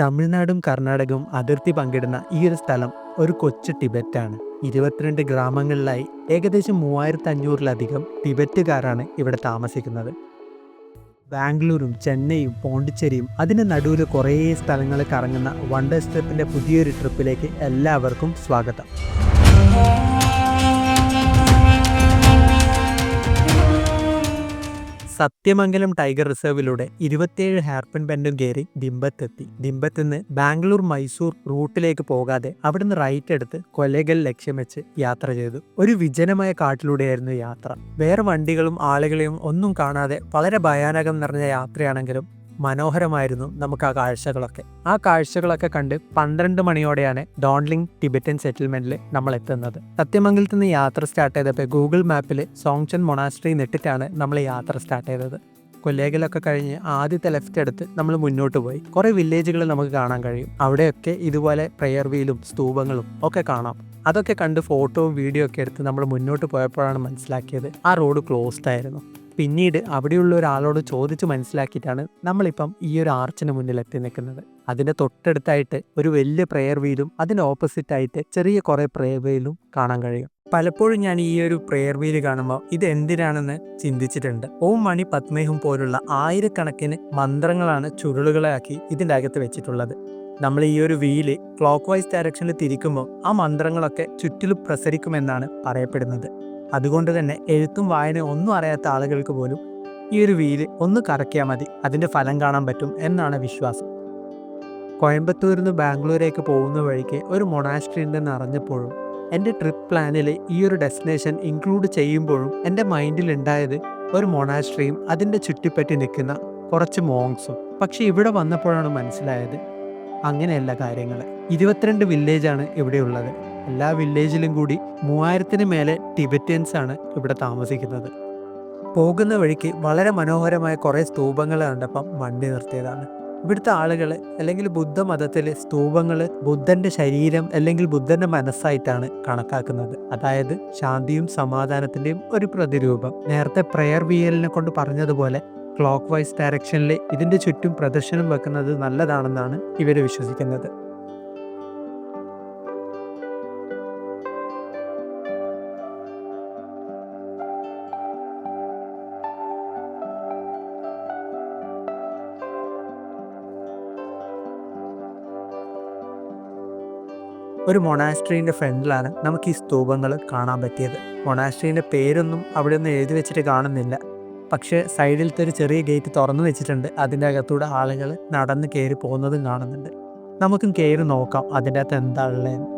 തമിഴ്നാടും കർണാടകവും അതിർത്തി പങ്കിടുന്ന ഈ ഒരു സ്ഥലം ഒരു കൊച്ചു ടിബറ്റാണ്. ഇരുപത്തിരണ്ട് ഗ്രാമങ്ങളിലായി ഏകദേശം മൂവായിരത്തി അഞ്ഞൂറിലധികം ടിബറ്റുകാരാണ് ഇവിടെ താമസിക്കുന്നത്. ബാംഗ്ലൂരും ചെന്നൈയും പോണ്ടിച്ചേരിയും അതിന് നടുവിൽ കുറേ സ്ഥലങ്ങൾ കറങ്ങുന്ന വണ്ടേഴ്സ് ട്രിപ്പിന്റെ പുതിയൊരു ട്രിപ്പിലേക്ക് എല്ലാവർക്കും സ്വാഗതം. സത്യമംഗലം ടൈഗർ റിസർവിലൂടെ ഇരുപത്തിയേഴ് ഹാർപ്പൻ ബെൻഡും കയറി ദിമ്പത്തെത്തി. ദിമ്പത്തുനിന്ന് ബാംഗ്ലൂർ മൈസൂർ റൂട്ടിലേക്ക് പോകാതെ അവിടുന്ന് റൈറ്റ് എടുത്ത് കൊലകൾ ലക്ഷ്യം വെച്ച് യാത്ര ചെയ്തു. ഒരു വിജനമായ കാട്ടിലൂടെയായിരുന്നു യാത്ര. വേറെ വണ്ടികളും ആളുകളെയും ഒന്നും കാണാതെ വളരെ ഭയാനകം നിറഞ്ഞ യാത്രയാണെങ്കിലും മനോഹരമായിരുന്നു നമുക്ക് ആ കാഴ്ചകളൊക്കെ. ആ കാഴ്ചകളൊക്കെ കണ്ട് പന്ത്രണ്ട് മണിയോടെയാണ് ഡോൺലിംഗ് ടിബറ്റൻ സെറ്റിൽമെന്റിൽ നമ്മൾ എത്തുന്നത് സത്യമംഗലത്ത് നിന്ന് യാത്ര സ്റ്റാർട്ട് ചെയ്തപ്പോൾ ഗൂഗിൾ മാപ്പിൽ സോങ്ചൻ മൊണാസ്ട്രി നെട്ടിട്ടാണ് നമ്മൾ യാത്ര സ്റ്റാർട്ട് ചെയ്തത്. കൊല്ലേഗലൊക്കെ കഴിഞ്ഞ് ആദ്യത്തെ ലെഫ്റ്റ് എടുത്ത് നമ്മൾ മുന്നോട്ട് പോയി. കുറേ വില്ലേജുകൾ നമുക്ക് കാണാൻ കഴിയും. അവിടെയൊക്കെ ഇതുപോലെ പ്രെയർ വീലും സ്തൂപങ്ങളും ഒക്കെ കാണാം. അതൊക്കെ കണ്ട് ഫോട്ടോയും വീഡിയോ ഒക്കെ എടുത്ത് നമ്മൾ മുന്നോട്ട് പോയപ്പോഴാണ് മനസ്സിലാക്കിയത് ആ റോഡ് ക്ലോസ്ഡ് ആയിരുന്നു. പിന്നീട് അവിടെയുള്ള ഒരാളോട് ചോദിച്ചു മനസ്സിലാക്കിയിട്ടാണ് നമ്മളിപ്പം ഈ ഒരു ആർച്ചിന് മുന്നിൽ എത്തി നിൽക്കുന്നത്. അതിന്റെ തൊട്ടടുത്തായിട്ട് ഒരു വലിയ പ്രെയർ വീലും അതിന് ഓപ്പോസിറ്റ് ആയിട്ട് ചെറിയ കുറേ പ്രെയർ വീലും കാണാൻ കഴിയും. പലപ്പോഴും ഞാൻ ഈ ഒരു പ്രെയർ വീൽ കാണുമ്പോൾ ഇത് എന്തിനാണെന്ന് ചിന്തിച്ചിട്ടുണ്ട്. ഓം മണി പത്മേഹം പോലുള്ള ആയിരക്കണക്കിന് മന്ത്രങ്ങളാണ് ചുരുളുകളാക്കി ഇതിന്റെ അകത്ത് വെച്ചിട്ടുള്ളത്. നമ്മൾ ഈ ഒരു വീൽ ക്ലോക്ക് വൈസ് ഡയറക്ഷനിൽ തിരിക്കുമ്പോൾ ആ മന്ത്രങ്ങളൊക്കെ ചുറ്റിലും പ്രസരിക്കുമെന്നാണ് പറയപ്പെടുന്നത്. അതുകൊണ്ട് തന്നെ എഴുത്തും വായന ഒന്നും അറിയാത്ത ആളുകൾക്ക് പോലും ഈ ഒരു വീൽ ഒന്ന് കറക്കിയാൽ മതി. അതിന്റെ ഫലം കാണാൻ പറ്റും എന്നാണ് വിശ്വാസം. കോയമ്പത്തൂരിൽ നിന്ന് ബാംഗ്ലൂരേക്ക് പോകുന്ന വഴിക്ക് ഒരു മൊണാസ്ട്രി ഉണ്ടെന്ന് അറിഞ്ഞപ്പോഴും എന്റെ ട്രിപ്പ് പ്ലാനിൽ ഈ ഒരു ഡെസ്റ്റിനേഷൻ ഇൻക്ലൂഡ് ചെയ്യുമ്പോഴും എന്റെ മൈൻഡിൽ ഉണ്ടായത് ഒരു മൊണാസ്ട്രിയും അതിന്റെ ചുറ്റിപ്പറ്റി നിൽക്കുന്ന കുറച്ച് മോങ്സും. പക്ഷേ ഇവിടെ വന്നപ്പോഴാണ് മനസ്സിലായത് അങ്ങനെയല്ല കാര്യങ്ങൾ. ഇരുപത്തിരണ്ട് വില്ലേജാണ് ഇവിടെയുള്ളത്. എല്ലാ വില്ലേജിലും കൂടി മൂവായിരത്തിന് മേലെ ടിബറ്റൻസ് ആണ് ഇവിടെ താമസിക്കുന്നത്. പോകുന്ന വഴിക്ക് വളരെ മനോഹരമായ കുറേ സ്തൂപങ്ങൾ കണ്ടപ്പം വണ്ടി നിർത്തിയതാണ്. ഇവിടുത്തെ ആളുകൾ അല്ലെങ്കിൽ ബുദ്ധമതത്തിലെ സ്തൂപങ്ങൾ ബുദ്ധന്റെ ശരീരം അല്ലെങ്കിൽ ബുദ്ധന്റെ മനസ്സായിട്ടാണ് കണക്കാക്കുന്നത്. അതായത് ശാന്തിയും സമാധാനത്തിന്റെയും ഒരു പ്രതിരൂപം. നേരത്തെ പ്രെയർ വിയലിനെ കൊണ്ട് പറഞ്ഞതുപോലെ ക്ലോക്ക് വൈസ് ഡയറക്ഷനിൽ ഇതിന്റെ ചുറ്റും പ്രദർശനം വെക്കുന്നത് നല്ലതാണെന്നാണ് ഇവർ വിശ്വസിക്കുന്നത്. ഒരു മൊണാസ്ട്രീന്റെ ഫ്രണ്ടിലാണ് നമുക്ക് ഈ സ്തൂപങ്ങൾ കാണാൻ പറ്റിയത്. മൊണാസ്ട്രീന്റെ പേരൊന്നും അവിടെ ഒന്നും എഴുതി വെച്ചിട്ട് കാണുന്നില്ല. പക്ഷേ സൈഡിലത്തെ ഒരു ചെറിയ ഗേറ്റ് തുറന്നു വെച്ചിട്ടുണ്ട്. അതിന്റെ അകത്തൂടെ ആളുകൾ നടന്ന് കയറി പോകുന്നതും കാണുന്നുണ്ട്. നമുക്കും കയറി നോക്കാം അതിന്റെ അകത്ത് എന്താ ഉള്ളതെന്ന്.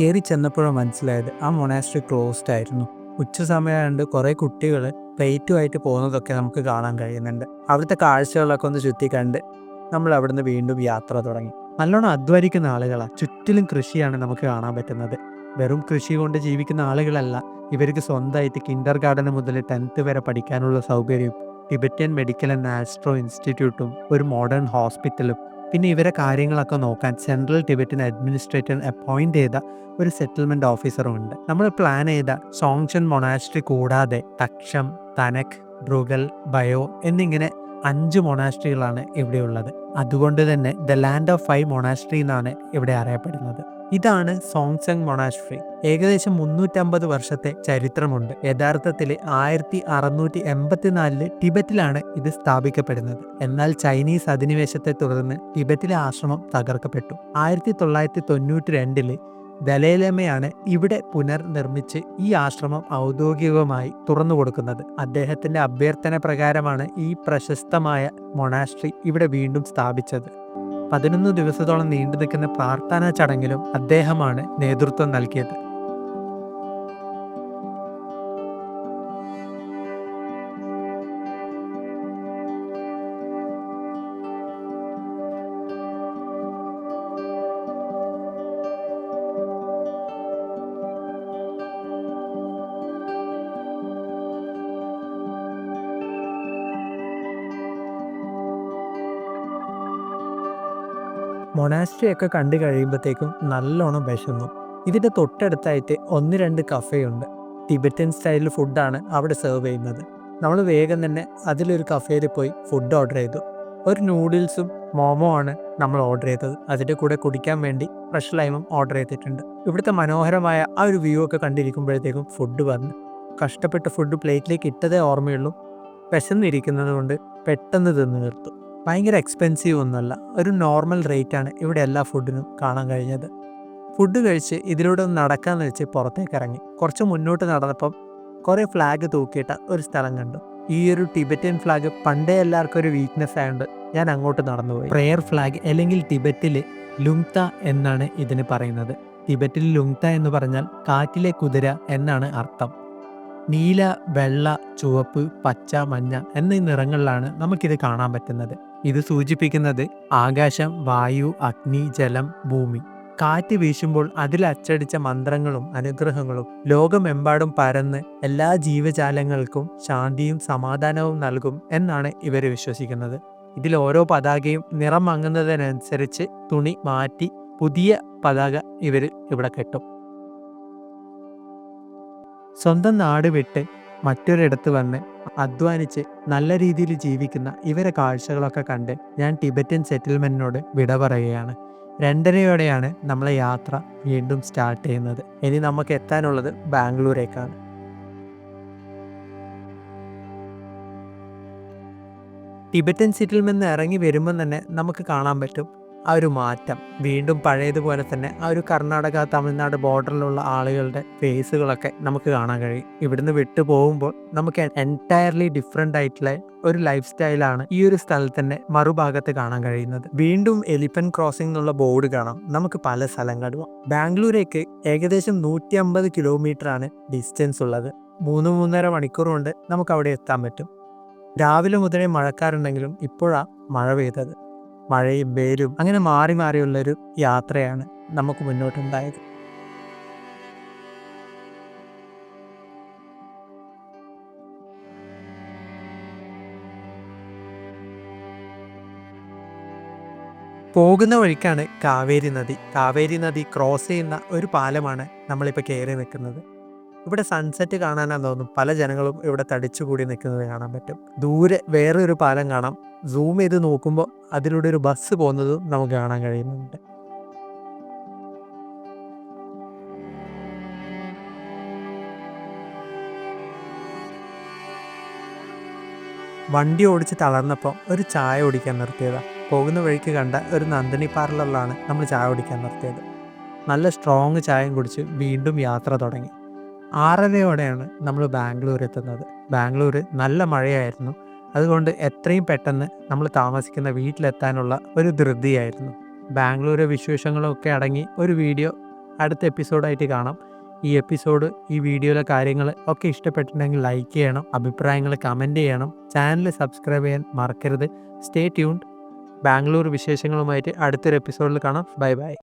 കയറി ചെന്നപ്പോഴാണ് മനസ്സിലായത് ആ മൊണാസ്ട്രി ക്ലോസ്ഡ് ആയിരുന്നു. ഉച്ച സമയമായതുകൊണ്ട് കുറേ കുട്ടികൾ പ്ലേറ്റുമായിട്ട് പോകുന്നതൊക്കെ നമുക്ക് കാണാൻ കഴിയുന്നുണ്ട്. അവിടുത്തെ കാഴ്ചകളൊക്കെ ഒന്ന് ചുറ്റി കണ്ട് നമ്മൾ അവിടുന്ന് വീണ്ടും യാത്ര തുടങ്ങി. നല്ലോണം അധ്വാനിക്കുന്ന ആളുകളാണ് ചുറ്റിലും കൃഷിയാണ് നമുക്ക് കാണാൻ പറ്റുന്നത്. വെറും കൃഷി കൊണ്ട് ജീവിക്കുന്ന ആളുകളല്ല. ഇവർക്ക് സ്വന്തമായിട്ട് കിൻഡർ ഗാർഡൻ മുതൽ ടെൻത്ത് വരെ പഠിക്കാനുള്ള സൗകര്യം ടിബറ്റൻ മെഡിക്കൽ ആൻഡ് ആസ്ട്രോ ഇൻസ്റ്റിറ്റ്യൂട്ടും ഒരു മോഡേൺ ഹോസ്പിറ്റലും പിന്നെ ഇവരെ കാര്യങ്ങളൊക്കെ നോക്കാൻ സെൻട്രൽ ടിബറ്റൻ അഡ്മിനിസ്ട്രേറ്റർ അപ്പോയിന്റ് ചെയ്ത ഒരു സെറ്റിൽമെന്റ് ഓഫീസറും ഉണ്ട്. നമ്മൾ പ്ലാൻ ചെയ്ത സോങ്ഷൻ മൊണാസ്ട്രി കൂടാതെ തക്ഷം തനക് ഡ്രുഗൽ ബയോ എന്നിങ്ങനെ അഞ്ച് മൊണാസ്ട്രികളാണ് ഇവിടെയുള്ളത്. അതുകൊണ്ട് തന്നെ the land of five monastery എന്നാണ് ഇവിടെ അറിയപ്പെടുന്നത്. ഇതാണ് സോങ്സെങ് മൊണാസ്ട്രി. ഏകദേശം മുന്നൂറ്റമ്പത് വർഷത്തെ ചരിത്രമുണ്ട്. യഥാർത്ഥത്തിൽ ആയിരത്തി അറുന്നൂറ്റി എൺപത്തിനാലിൽ ടിബറ്റിലാണ് ഇത് സ്ഥാപിക്കപ്പെടുന്നത്. എന്നാൽ ചൈനീസ് അധിനിവേശത്തെ തുടർന്ന് ടിബറ്റിലെ ആശ്രമം തകർക്കപ്പെട്ടു. ആയിരത്തി തൊള്ളായിരത്തി തൊണ്ണൂറ്റി രണ്ടിൽ ദലൈലമയാണ് ഇവിടെ പുനർനിർമ്മിച്ച് ഈ ആശ്രമം ഔദ്യോഗികമായി തുറന്നു കൊടുക്കുന്നത്. അദ്ദേഹത്തിന്റെ അഭ്യർത്ഥന പ്രകാരമാണ് ഈ പ്രശസ്തമായ മൊണാസ്ട്രി ഇവിടെ വീണ്ടും സ്ഥാപിച്ചത്. പതിനൊന്ന് ദിവസത്തോളം നീണ്ടു നിൽക്കുന്ന പ്രാർത്ഥനാ ചടങ്ങിലും അദ്ദേഹമാണ് നേതൃത്വം നൽകിയത്. മൊനാസ്ട്രി ഒക്കെ കണ്ടു കഴിയുമ്പോഴത്തേക്കും നല്ലോണം വിശന്നു. ഇതിന്റെ തൊട്ടടുത്തായിട്ട് ഒന്ന് രണ്ട് കഫേയുണ്ട് ടിബറ്റൻ സ്റ്റൈൽ ഫുഡാണ് അവിടെ സെർവ് ചെയ്യുന്നത്. നമ്മൾ വേഗം തന്നെ അതിലൊരു കഫേയിൽ പോയി ഫുഡ് ഓർഡർ ചെയ്തു. ഒരു നൂഡിൽസും മോമോ ആണ് നമ്മൾ ഓർഡർ ചെയ്തത്. അതിന്റെ കൂടെ കുടിക്കാൻ വേണ്ടി ഫ്രഷ് ലൈമും ഓർഡർ ചെയ്തിട്ടുണ്ട്. ഇവിടുത്തെ മനോഹരമായ ആ ഒരു വ്യൂ ഒക്കെ കണ്ടിരിക്കുമ്പോഴത്തേക്കും ഫുഡ് വന്നു. കഷ്ടപ്പെട്ട് ഫുഡ് പ്ലേറ്റിലേക്ക് ഇട്ടതേ ഓർമ്മയുള്ളൂ. വിശന്നിരിക്കുന്നത് കൊണ്ട് പെട്ടെന്ന് തിന്നു തീർത്തു ഭയങ്കര എക്സ്പെൻസീവ് ഒന്നുമല്ല. ഒരു നോർമൽ റേറ്റാണ് ഇവിടെ എല്ലാ ഫുഡിനും കാണാൻ കഴിഞ്ഞത്. ഫുഡ് കഴിച്ച് ഇതിലൂടെ ഒന്ന് നടക്കാന്ന് വെച്ച് പുറത്തേക്ക് ഇറങ്ങി. കുറച്ച് മുന്നോട്ട് നടന്നപ്പം കുറേ ഫ്ലാഗ് തൂക്കിയിട്ട ഒരു സ്ഥലം കണ്ടു. ഈ ഒരു ടിബറ്റൻ ഫ്ലാഗ് പണ്ടേ എല്ലാവർക്കും ഒരു വീക്ക്നെസ് ആയതുകൊണ്ട് ഞാൻ അങ്ങോട്ട് നടന്നുപോയി. പ്രെയർ ഫ്ലാഗ് അല്ലെങ്കിൽ ടിബറ്റിൽ ലുങ്ത എന്നാണ് ഇതിന് പറയുന്നത്. ടിബറ്റിൽ ലുങ്ത എന്ന് പറഞ്ഞാൽ കാറ്റിലെ കുതിര എന്നാണ് അർത്ഥം. നീല വെള്ള ചുവപ്പ് പച്ച മഞ്ഞ എന്നീ നിറങ്ങളിലാണ് നമുക്കിത് കാണാൻ പറ്റുന്നത്. ഇത് സൂചിപ്പിക്കുന്നത് ആകാശം വായു അഗ്നി ജലം ഭൂമി. കാറ്റ് വീശുമ്പോൾ അതിൽ അച്ചടിച്ച മന്ത്രങ്ങളും അനുഗ്രഹങ്ങളും ലോകമെമ്പാടും പരന്ന് എല്ലാ ജീവജാലങ്ങൾക്കും ശാന്തിയും സമാധാനവും നൽകും എന്നാണ് ഇവർ വിശ്വസിക്കുന്നത്. ഇതിൽ ഓരോ പതാകയും നിറം മങ്ങുന്നതിനനുസരിച്ച് തുണി മാറ്റി പുതിയ പതാക ഇവർ ഇവിടെ കെട്ടും. സ്വന്തം നാട് വിട്ട് മറ്റൊരിടത്ത് വന്ന് അധ്വാനിച്ച് നല്ല രീതിയിൽ ജീവിക്കുന്ന ഇവരെ കാഴ്ചകളൊക്കെ കണ്ട് ഞാൻ ടിബറ്റൻ സെറ്റിൽമെന്റിനോട് വിട പറയുകയാണ്. രണ്ടരയോടെയാണ് നമ്മളെ യാത്ര വീണ്ടും സ്റ്റാർട്ട് ചെയ്യുന്നത്. ഇനി നമുക്ക് എത്താനുള്ളത് ബാംഗ്ലൂരേക്കാണ്. ടിബറ്റൻ സെറ്റിൽമെന്റ് ഇറങ്ങി വരുമ്പം തന്നെ നമുക്ക് കാണാൻ പറ്റും ആ ഒരു മാറ്റം. വീണ്ടും പഴയതുപോലെ തന്നെ ആ ഒരു കർണാടക തമിഴ്നാട് ബോർഡറിലുള്ള ആളുകളുടെ ഫേസുകളൊക്കെ നമുക്ക് കാണാൻ കഴിയും. ഇവിടുന്ന് വിട്ടു പോകുമ്പോൾ നമുക്ക് എന്റയർലി ഡിഫറെന്റ് ആയിട്ടുള്ള ഒരു ലൈഫ് സ്റ്റൈലാണ് ഈ ഒരു സ്ഥലത്തിന്റെ മറുഭാഗത്ത് കാണാൻ കഴിയുന്നത്. വീണ്ടും എലിഫന്റ് ക്രോസിംഗ് എന്നുള്ള ബോർഡ് കാണാം. നമുക്ക് പല സ്ഥലങ്ങളും ബാംഗ്ലൂരേക്ക് ഏകദേശം നൂറ്റി അമ്പത് ആണ് ഡിസ്റ്റൻസ് ഉള്ളത്. മൂന്ന് മൂന്നര മണിക്കൂർ കൊണ്ട് നമുക്ക് അവിടെ എത്താൻ പറ്റും. രാവിലെ മുതലേ മഴക്കാറുണ്ടെങ്കിലും ഇപ്പോഴാണ് മഴ പെയ്തത്. മഴയും വെയിലും അങ്ങനെ മാറി മാറിയുള്ളൊരു യാത്രയാണ് നമുക്ക് മുന്നോട്ടുണ്ടായത്. പോകുന്ന വഴിക്കാണ് കാവേരി നദി. കാവേരി നദി ക്രോസ് ചെയ്യുന്ന ഒരു പാലമാണ് നമ്മളിപ്പോൾ കയറി നിൽക്കുന്നത്. ഇവിടെ സൺസെറ്റ് കാണാനാണെന്ന് തോന്നുന്നു. പല ജനങ്ങളും ഇവിടെ തടിച്ചുകൂടി നിൽക്കുന്നത് കാണാൻ പറ്റും. ദൂരെ വേറെ ഒരു പാലം കാണാം. സൂം ചെയ്ത് നോക്കുമ്പോൾ അതിലൂടെ ഒരു ബസ് പോകുന്നതും നമുക്ക് കാണാൻ കഴിയുന്നുണ്ട്. വണ്ടി ഓടിച്ച് തളർന്നപ്പോൾ ഒരു ചായ ഓടിക്കാൻ നിർത്തിയതാ. പോകുന്ന വഴിക്ക് കണ്ട ഒരു നന്ദിനി പാർലറിലാണ് നമ്മൾ ചായ കുടിക്കാൻ നിർത്തിയത്. നല്ല സ്ട്രോങ് ചായയും കുടിച്ച് വീണ്ടും യാത്ര തുടങ്ങി. ആറരയോടെയാണ് നമ്മൾ ബാംഗ്ലൂർ എത്തുന്നത്. ബാംഗ്ലൂർ നല്ല മഴയായിരുന്നു. അതുകൊണ്ട് എത്രയും പെട്ടെന്ന് നമ്മൾ താമസിക്കുന്ന വീട്ടിലെത്താനുള്ള ഒരു ധൃതിയായിരുന്നു. ബാംഗ്ലൂർ വിശേഷങ്ങളൊക്കെ അടങ്ങി ഒരു വീഡിയോ അടുത്ത എപ്പിസോഡായിട്ട് കാണാം. ഈ എപ്പിസോഡ് ഈ വീഡിയോയിലെ കാര്യങ്ങൾ ഒക്കെ ഇഷ്ടപ്പെട്ടിട്ടുണ്ടെങ്കിൽ ലൈക്ക് ചെയ്യണം അഭിപ്രായങ്ങൾ കമന്റ് ചെയ്യണം ചാനൽ സബ്സ്ക്രൈബ് ചെയ്യാൻ മറക്കരുത്. സ്റ്റേ ട്യൂൺഡ് ബാംഗ്ലൂർ വിശേഷങ്ങളുമായിട്ട് അടുത്തൊരു എപ്പിസോഡിൽ കാണാം. Bye bye